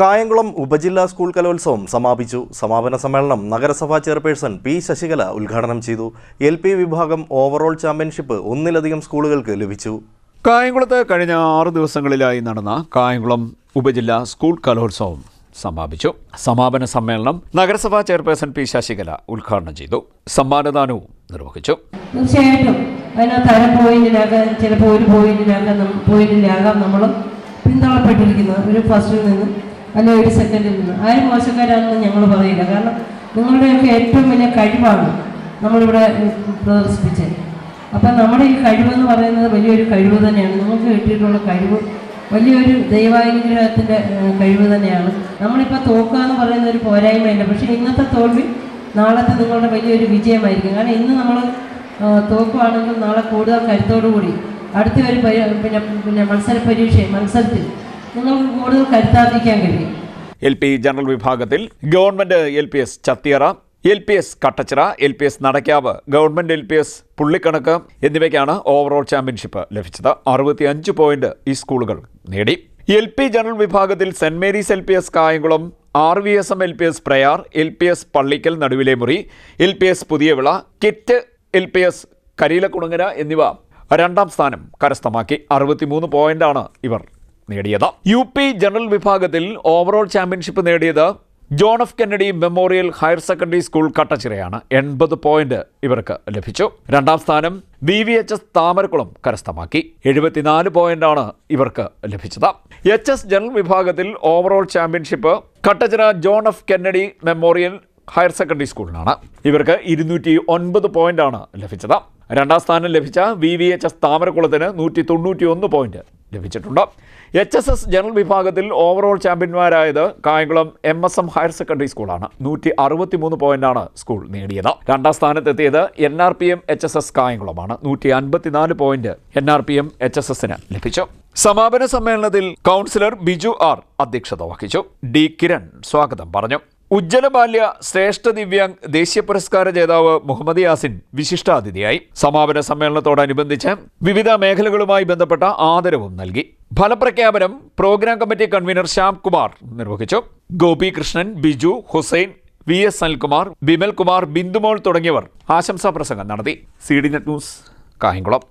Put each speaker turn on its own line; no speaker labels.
കായംകുളം ഉപജില്ലാ സ്കൂൾ കലോത്സവം സമാപിച്ചു. സമാപന സമ്മേളനം നഗരസഭാ ചെയർപേഴ്സൺ പി ശശികല ഉദ്ഘാടനം ചെയ്തു. എൽ പി വിഭാഗം ഓവറോൾ ചാമ്പ്യൻഷിപ്പ് ഒന്നിലധികം സ്കൂളുകൾക്ക് ലഭിച്ചു.
കായംകുളത്ത് കഴിഞ്ഞ ആറ് ദിവസങ്ങളിലായി നടന്ന കായംകുളം ഉപജില്ലാ സ്കൂൾ കലോത്സവം സമാപിച്ചു. സമാപന സമ്മേളനം നഗരസഭാ ചെയർപേഴ്സൺ പി ശശികല ഉദ്ഘാടനം ചെയ്തു. സമ്മാനദാനവും നിർവഹിച്ചു.
തീർച്ചയായിട്ടും. അതിനകത്ത് അര ചിലപ്പോൾ ഒരു പോയിന്റിലാകാം നമ്മൾ പിന്തള്ളപ്പെട്ടിരിക്കുന്നത് ഒരു ഫസ്റ്റിൽ നിന്ന് അല്ലെങ്കിൽ ഒരു സെക്കൻഡിൽ നിന്ന് ആരും മോശക്കാരാണെന്ന് ഞങ്ങൾ പറയില്ല. കാരണം നിങ്ങളുടെയൊക്കെ ഏറ്റവും വലിയ കഴിവാണ് നമ്മളിവിടെ പ്രദർശിപ്പിച്ചത്. അപ്പം നമ്മുടെ ഈ കഴിവെന്ന് പറയുന്നത് വലിയൊരു കഴിവ് തന്നെയാണ്. നിങ്ങൾക്ക് കിട്ടിയിട്ടുള്ള കഴിവ് വലിയൊരു ദൈവാനുഗ്രഹത്തിന്റെ കഴിവ് തന്നെയാണ്. നമ്മളിപ്പോൾ തോക്കുക എന്ന് പറയുന്ന ഒരു പോരായ്മയല്ല പക്ഷേ ഇന്നത്തെ തോൽവി നാളത്തെ നിങ്ങളുടെ വലിയൊരു വിജയമായിരിക്കും. കാരണം ഇന്ന് നമ്മൾ തോക്കുവാണെങ്കിൽ നാളെ കൂടുതൽ കരുത്തോടു കൂടി അടുത്ത ഒരു പിന്നെ പിന്നെ മത്സര പരീക്ഷ മത്സരത്തിൽ നിങ്ങൾക്ക് കൂടുതൽ കരുത്താർജിക്കാൻ കഴിയും
എൽ പി ജനറൽ വിഭാഗത്തിൽ government L P S Chathiyara L P S Kattachira L P S Nadakkavu government L P S Pullikkanakku എന്നിവയ്ക്കാണ് ഓവറോൾ ചാമ്പ്യൻഷിപ്പ് ലഭിച്ചത് അറുപത്തി അഞ്ച് പോയിന്റ് ഈ സ്കൂളുകൾ നേടി എൽ പി ജനറൽ വിഭാഗത്തിൽ saint Mary's L P S Kayamkulam R V S M L P S Prayar L P S Pallickal Naduvile Muri L P S Puthiyavila kit L P S Kareelakulangara എന്നിവ രണ്ടാം സ്ഥാനം കരസ്ഥമാക്കി അറുപത്തിമൂന്ന് പോയിന്റാണ് ഇവർ നേടിയത്. U P general വിഭാഗത്തിൽ overall championship നേടിയത് John of Kennedy memorial higher secondary school കട്ടച്ചിറയാണ്. എൺപത് പോയിന്റ് ഇവർക്ക് ലഭിച്ചു. രണ്ടാം സ്ഥാനം V V H S Thamarakulam കരസ്ഥമാക്കി. എഴുപത്തിനാല് പോയിന്റാണ് ഇവർക്ക് ലഭിച്ചത്. എച്ച് എസ് ജനറൽ വിഭാഗത്തിൽ overall championship Kattachira John of Kennedy memorial higher secondary സ്കൂളിനാണ് ഇവർക്ക് ഇരുന്നൂറ്റി ഒൻപത് പോയിന്റാണ് ലഭിച്ചത്. രണ്ടാം സ്ഥാനം ലഭിച്ച വി വി എച്ച് എസ് താമരക്കുളത്തിന് നൂറ്റി തൊണ്ണൂറ്റി ഒന്ന് പോയിന്റ് ലഭിച്ചിട്ടുണ്ട്. എച്ച് എസ് എസ് ജനറൽ വിഭാഗത്തിൽ overall ചാമ്പ്യന്മാരായത് Kayamkulam M S M higher secondary സ്കൂളാണ് നൂറ്റി അറുപത്തി മൂന്ന് പോയിന്റാണ് സ്കൂൾ നേടിയത്. രണ്ടാം സ്ഥാനത്തെത്തിയത് N R P M H S S കായംകുളമാണ്. നൂറ്റി അൻപത്തിനാല് point N R P M H S എസിന് ലഭിച്ചു. സമാപന സമ്മേളനത്തിൽ കൗൺസിലർ ബിജു ആർ അധ്യക്ഷത വഹിച്ചു. ഡി കിരൺ സ്വാഗതം പറഞ്ഞു. ഉജ്ജ്വല ബാല്യ ശ്രേഷ്ഠ ദിവ്യാംഗ് ദേശീയ പുരസ്കാര ജേതാവ് മുഹമ്മദ് യാസിൻ വിശിഷ്ടാതിഥിയായി. സമാപന സമ്മേളനത്തോടനുബന്ധിച്ച് വിവിധ മേഖലകളുമായി ബന്ധപ്പെട്ട ആദരവും നൽകി. ഫലപ്രഖ്യാപനം programme committee convener Shyam Kumar നിർവഹിച്ചു. ഗോപികൃഷ്ണൻ ബിജു ഹുസൈൻ വി എസ് അനിൽകുമാർ ബിമൽ കുമാർ ബിന്ദുമോൾ തുടങ്ങിയവർ ആശംസാ പ്രസംഗം നടത്തി. C D net news Kayamkulam.